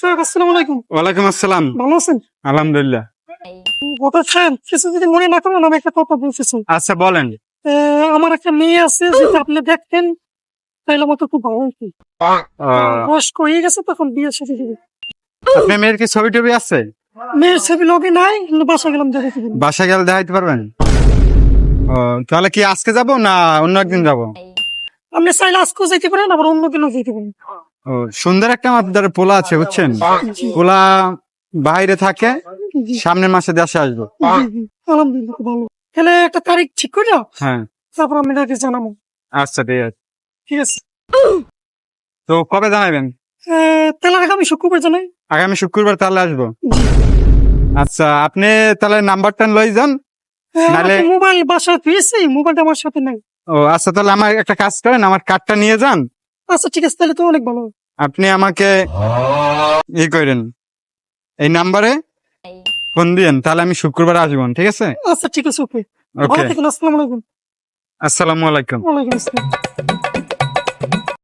সাহেব আসসালামু আলাইকুম। ওয়ালাইকুম আসসালাম। ভালো আছেন? আলহামদুলিল্লাহ। কথা সাহেব কিছু যদি মনে না করেন আমি একটা কথা বলতেছি। আচ্ছা বলেন। আমার একটা মেয়ে আছে যদি আপনি দেখতেন তাহলে আমার তো খুব ভালো হতো বয়স্ক হয়ে গেছে তখন বিয়ে সাথে দিবে। আপনার মেয়ের কি ছবি টবি আছে? মেয়ের ছবি লগে নাই বাসা গেলাম বাসা গেলে দেখাইতে পারবেন? তাহলে কি আজকে যাব না অন্য একদিন যাব? আপনি চাইলে আজকেও যেতে পারেন আবার অন্য দিনও যেতে পারেন। ও সুন্দর একটা আপনার পোলা আছে বুঝছেন? পোলা বাইরে থাকে সামনের মাসে দেশে আসব। আলহামদুলিল্লাহ ভালো। তাহলে একটা তারিখ ঠিক করে দাও। হ্যাঁ। তারপর আমি তাকে জানাব। আচ্ছা ঠিক আছে। ঠিক আছে। তো কবে জানাবেন? আহ, তাহলে আগামী শুক্রবার জানাই। আগামী শুক্রবার তাহলে আসব। আচ্ছা আপনি তাহলে নাম্বারটা লই যান। নাহলে- মোবাইল বাসা পেয়েছি মোবাইলটা আমার সাথে নাই। ও আচ্ছা তাহলে আমার একটা কাজ করেন আমার কার্ডটা নিয়ে যান। আচ্ছা ঠিক আছে তাহলে তো অনেক ভালো আপনি আমাকে ই করেন। এই নাম্বারে ফোন দিয়েন তাহলে আমি শুক্রবার আসব ঠিক আছে? আচ্ছা ঠিক আছে ওকে। ভালো আসসালামু আলাইকুম। আসসালামু আলাইকুম। ওয়ালাইকুম আসসালাম।